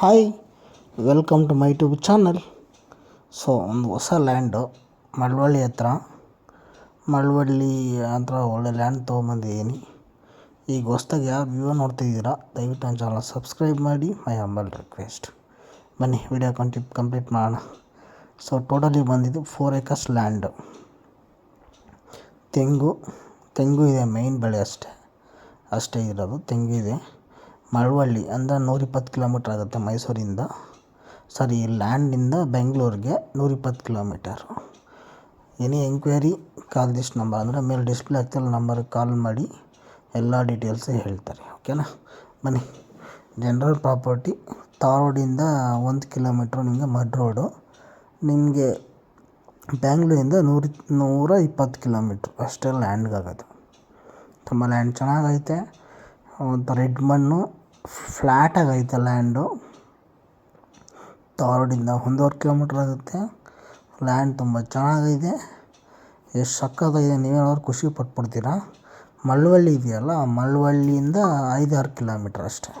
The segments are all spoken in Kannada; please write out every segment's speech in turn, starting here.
Hi welcome to my tube channel so ಒಂದು ಹೊಸ ಲ್ಯಾಂಡು ಮಳವಳ್ಳಿ ಹತ್ರ. ಮಳವಳ್ಳಿ ಹತ್ರ ಒಳ್ಳೆ ಲ್ಯಾಂಡ್ ತೊಗೊಂಬಂದಿದ್ದೀನಿ. ಈಗ ಹೊಸ್ದಾಗಿ ಯಾವ ವ್ಯೂ ನೋಡ್ತಿದ್ದೀರಾ, ದಯವಿಟ್ಟು ನನ್ನ ಚಾನಲ್ ಸಬ್ಸ್ಕ್ರೈಬ್ ಮಾಡಿ ಮೈ ಹಂಬಲ್ ರಿಕ್ವೆಸ್ಟ್ ಬನ್ನಿ ವಿಡಿಯೋ ಕಂಟಿಪ್ ಕಂಪ್ಲೀಟ್ ಮಾಡೋಣ. ಸೊ ಟೋಟಲಿ ಬಂದಿದ್ದು ಫೋರ್ ಏಕರ್ಸ್ ಲ್ಯಾಂಡು ತೆಂಗು ತೆಂಗು ಇದೆ ಮೇಯ್ನ್ ಬೆಳೆ ಅಷ್ಟೇ. ಅಷ್ಟೇ ಇರೋದು, ತೆಂಗು ಇದೆ. ಮಳವಳ್ಳಿ ಅಂದರೆ ನೂರಿಪ್ಪತ್ತು ಕಿಲೋಮೀಟ್ರ್ ಆಗುತ್ತೆ ಮೈಸೂರಿಂದ. ಸಾರಿ ಲ್ಯಾಂಡಿಂದ ಬೆಂಗಳೂರಿಗೆ ನೂರಿಪ್ಪತ್ತು kilometre. Any enquiry call this number. ಅಂದರೆ ಮೇಲೆ ಡಿಸ್ಪ್ಲೇ ಆಗ್ತಿರೋ ನಂಬರ್ಗೆ ಕಾಲ್ ಮಾಡಿ ಎಲ್ಲ ಡೀಟೇಲ್ಸ್ ಹೇಳ್ತಾರೆ, ಓಕೆನಾ? ಬನ್ನಿ. ಜನರಲ್ ಪ್ರಾಪರ್ಟಿ ತಾರೋಡಿಂದ ಒಂದು ಕಿಲೋಮೀಟ್ರ್ ನಿಮಗೆ ಮಡ್ ರೋಡು. ನಿಮಗೆ ಬ್ಯಾಂಗ್ಳೂರಿಂದ ನೂರ ನೂರ ಇಪ್ಪತ್ತು ಕಿಲೋಮೀಟ್ರ್ ಅಷ್ಟೇ ಲ್ಯಾಂಡ್ಗಾಗೋದು ತುಂಬ ಲ್ಯಾಂಡ್ ಚೆನ್ನಾಗೈತೆ. ಒಂದು ರೆಡ್ ಮಣ್ಣು ಫ್ಲ್ಯಾಟಾಗೈತೆ ಲ್ಯಾಂಡು. ಧಾರವಾಡಿಂದ ಒಂದೂವರೆ ಕಿಲೋಮೀಟ್ರ್ ಆಗುತ್ತೆ. ಲ್ಯಾಂಡ್ ತುಂಬ ಚೆನ್ನಾಗಿದೆ ಎಷ್ಟು ಸಕ್ಕತ್ತಾಗಿದೆ ನೀವೇನಾದ್ರು ಖುಷಿ ಪಟ್ಬಿಡ್ತೀರಾ. ಮಳ್ಳವಳ್ಳಿ ಇದೆಯಲ್ಲ, ಮಳವಳ್ಳಿಯಿಂದ ಐದಾರು ಕಿಲೋಮೀಟ್ರ್ ಅಷ್ಟೇ.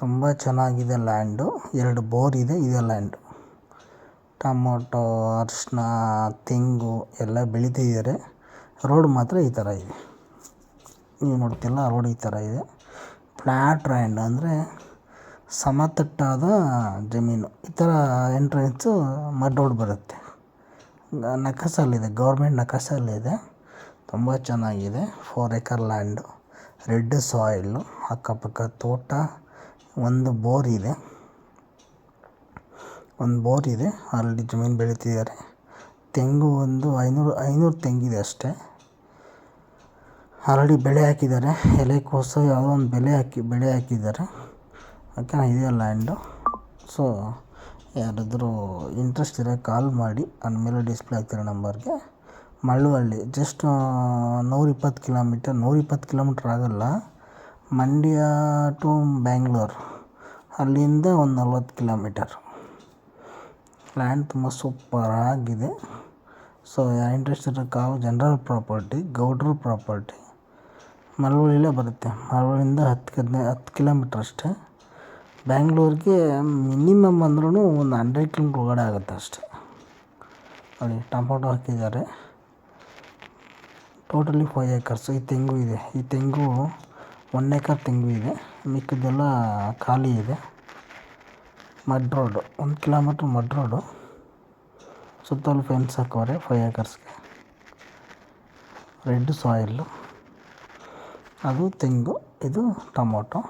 ತುಂಬ ಚೆನ್ನಾಗಿದೆ ಲ್ಯಾಂಡು. ಎರಡು ಬೋರ್ ಇದೆ ಇದೆ ಲ್ಯಾಂಡು. ಟೊಮೊಟೊ ಅರಿಶಿನ ತೆಂಗು ಎಲ್ಲ ಬೆಳೀತಿದ್ದಾರೆ ರೋಡ್ ಮಾತ್ರ ಈ ಥರ ಇದೆ. ನೀವು ನೋಡ್ತಿಲ್ಲ ರೋಡ್ ಈ ಥರ ಇದೆ. ಫ್ಲ್ಯಾಟ್ ಲ್ಯಾಂಡ್ ಅಂದರೆ ಸಮತಟ್ಟಾದ ಜಮೀನು. ಈ ಥರ ಎಂಟ್ರೆನ್ಸು ಮಡ್ ರೋಡ್ ಬರುತ್ತೆ. ನಕಸಲ್ಲಿದೆ ಗೌರ್ಮೆಂಟ್ ನಕಸಲ್ಲಿದೆ ತುಂಬ ಚೆನ್ನಾಗಿದೆ. Four acre land red soil ಅಕ್ಕಪಕ್ಕ ತೋಟ, ಒಂದು ಬೋರ್ ಇದೆ. ಒಂದು ಬೋರ್ ಇದೆ. ಅಲ್ಲಿ ಜಮೀನು ಬೆಳೀತಿದ್ದಾರೆ. ತೆಂಗು ಒಂದು ಐನೂರು ಐನೂರು ತೆಂಗಿದೆ ಅಷ್ಟೇ. ಆಲ್ರೆಡಿ ಬೆಳೆ ಹಾಕಿದ್ದಾರೆ. ಎಲೆಕೋಸು ಯಾವುದೋ ಒಂದು ಬೆಲೆ ಹಾಕಿ, ಬೆಳೆ ಹಾಕಿದ್ದಾರೆ. ಓಕೆನಾ ಇದೆ ಲ್ಯಾಂಡು? ಸೊ ಯಾರಾದರೂ ಇಂಟ್ರೆಸ್ಟ್ ಇದ್ದರೆ ಕಾಲ್ ಮಾಡಿ. ನನ್ನ ಮೇಲೆ ಡಿಸ್ಪ್ಲೇ ಆಗ್ತಿರೋ ನಂಬರ್ಗೆ? ಮಳವಳ್ಳಿ ಜಸ್ಟ್ ನೂರಿಪ್ಪತ್ತು ಕಿಲೋಮೀಟರ್ ನೂರಿಪ್ಪತ್ತು ಕಿಲೋಮೀಟ್ರ್ ಆಗೋಲ್ಲ. ಮಂಡ್ಯ ಟು ಬ್ಯಾಂಗ್ಳೂರ್ ಅಲ್ಲಿಂದ ಒಂದು ನಲ್ವತ್ತು ಕಿಲೋಮೀಟರ್ ಲ್ಯಾಂಡ್ ತುಂಬ ಸೂಪರಾಗಿದೆ ಸೊ ಯಾರು ಇಂಟ್ರೆಸ್ಟ್ ಇರೋ ಕಾವು ಜನರಲ್ ಪ್ರಾಪರ್ಟಿ ಗೌಡ್ರ ಪ್ರಾಪರ್ಟಿ ಮಳವಳ್ಳಿಲೇ ಬರುತ್ತೆ. ಮಳವಳ್ಳಿಯಿಂದ ಹತ್ತು ಹದಿನೈದು ಹತ್ತು ಕಿಲೋಮೀಟ್ರ್ ಅಷ್ಟೇ. ಬ್ಯಾಂಗ್ಳೂರಿಗೆ ಮಿನಿಮಮ್ ಅಂದ್ರೂ ಒಂದು ಹಂಡ್ರೆಡ್ ಕಿಲೋಮೀಟ್ರ್ ಒಳಗಡೆ ಆಗುತ್ತೆ ಅಷ್ಟೇ. ಅಲ್ಲಿ ಟೊಮೊಟೊ ಹಾಕಿದ್ದಾರೆ. ಟೋಟಲಿ ಫೈವ್ ಏಕರ್ಸ್ ಈ ತೆಂಗು ಇದೆ. ಈ ತೆಂಗು ಒನ್ ಏಕರ್ ತೆಂಗು ಇದೆ. ಮಿಕ್ಕಿದ್ದೆಲ್ಲ ಖಾಲಿ ಇದೆ. Mud road. ಒಂದು ಕಿಲೋಮೀಟ್ರ್ ಮಡ್ ರೋಡು. ಸುತ್ತಲೂ ಫೆನ್ಸ್ ಹಾಕವ್ರೆ ಫೈವ್ ಏಕರ್ಸ್ಗೆ ರೆಡ್ ಸಾಯಿಲ್ಲು ಅದು ತೆಂಗು, ಇದು ಟೊಮೊಟೊ.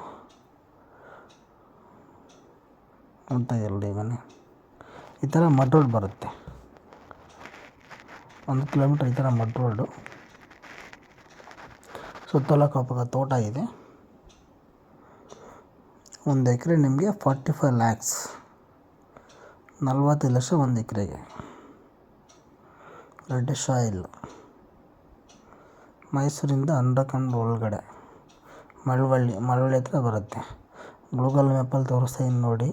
ಅಂತ ಎರಡು ಮನೆ ಈ ಥರ ಮಡ್ ರೋಡ್ ಬರುತ್ತೆ. ಒಂದು ಕಿಲೋಮೀಟ್ರ್ ಈ ಥರ ಮಡ್ ರೋಡು. ಸುತ್ತಲ ಕಪ್ಪಗ ತೋಟ ಇದೆ. ಒಂದು ಎಕರೆ ನಿಮಗೆ ಫಾರ್ಟಿ ಫೈವ್ ಲ್ಯಾಕ್ಸ್. ನಲ್ವತ್ತು ಲಕ್ಷ ಒಂದು ಎಕರೆಗೆ. ರೆಡ್ ಶಾಯಿಲ್ ಮೈಸೂರಿಂದ ಅಂಡರ್ಗ್ರೌಂಡ್ ಒಳಗಡೆ ಮಳವಳ್ಳಿ ಮಳವಳ್ಳಿ ಹತ್ರ ಬರುತ್ತೆ. ಗೂಗಲ್ ಮ್ಯಾಪಲ್ಲಿ ತೋರಿಸ್ತಾ ಇದ್ದೀನಿ ನೋಡಿ.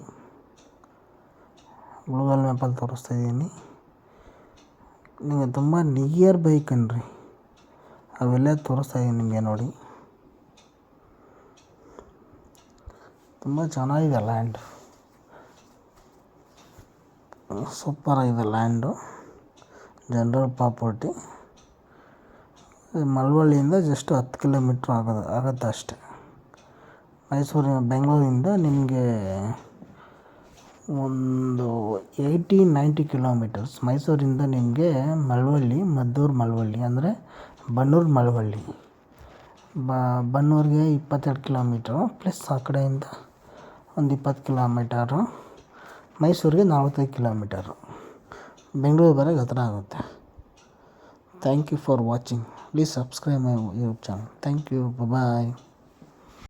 ಗೂಗಲ್ ಮ್ಯಾಪಲ್ಲಿ ತೋರಿಸ್ತಾ ಇದ್ದೀನಿ ನಿಮಗೆ ತುಂಬ ನಿಯರ್ ಬೈ ಕಣ್ರಿ. ಅವೆಲ್ಲ ತೋರಿಸ್ತಾ ಇದ್ದೀನಿ ನಿಮಗೆ ನೋಡಿ. ತುಂಬ ಚೆನ್ನಾಗಿದೆ ಲ್ಯಾಂಡ್. ಸೂಪರಾಗಿದೆ ಲ್ಯಾಂಡು. General property. ಮಳವಳ್ಳಿಯಿಂದ ಜಸ್ಟ್ ಹತ್ತು ಕಿಲೋಮೀಟ್ರ್ ಆಗೋದು ಆಗುತ್ತೆ ಅಷ್ಟೆ. ಮೈಸೂರಿನ ಬೆಂಗಳೂರಿಂದ ನಿಮಗೆ ಒಂದು ಏಯ್ಟಿ, ನೈಂಟಿ ಕಿಲೋಮೀಟರ್ಸ್. ಮೈಸೂರಿಂದ ನಿಮಗೆ ಮಳವಳ್ಳಿ ಮದ್ದೂರು ಮಳವಳ್ಳಿ ಅಂದರೆ ಬನ್ನೂರು ಮಳವಳ್ಳಿ ಬ ಬನ್ನೂರಿಗೆ ಇಪ್ಪತ್ತೆರಡು ಕಿಲೋಮೀಟ್ರು ಪ್ಲಸ್ ಆ ಕಡೆಯಿಂದ ಒಂದು ಇಪ್ಪತ್ತು ಕಿಲೋಮೀಟರು. ಮೈಸೂರಿಗೆ ನಲ್ವತ್ತೈದು ಕಿಲೋಮೀಟರು. ಬೆಂಗಳೂರು ಬರೋಕ್ಕೆ ಹತ್ರ ಆಗುತ್ತೆ. Thank you for watching. Please subscribe my YouTube channel. Thank you. Bye bye.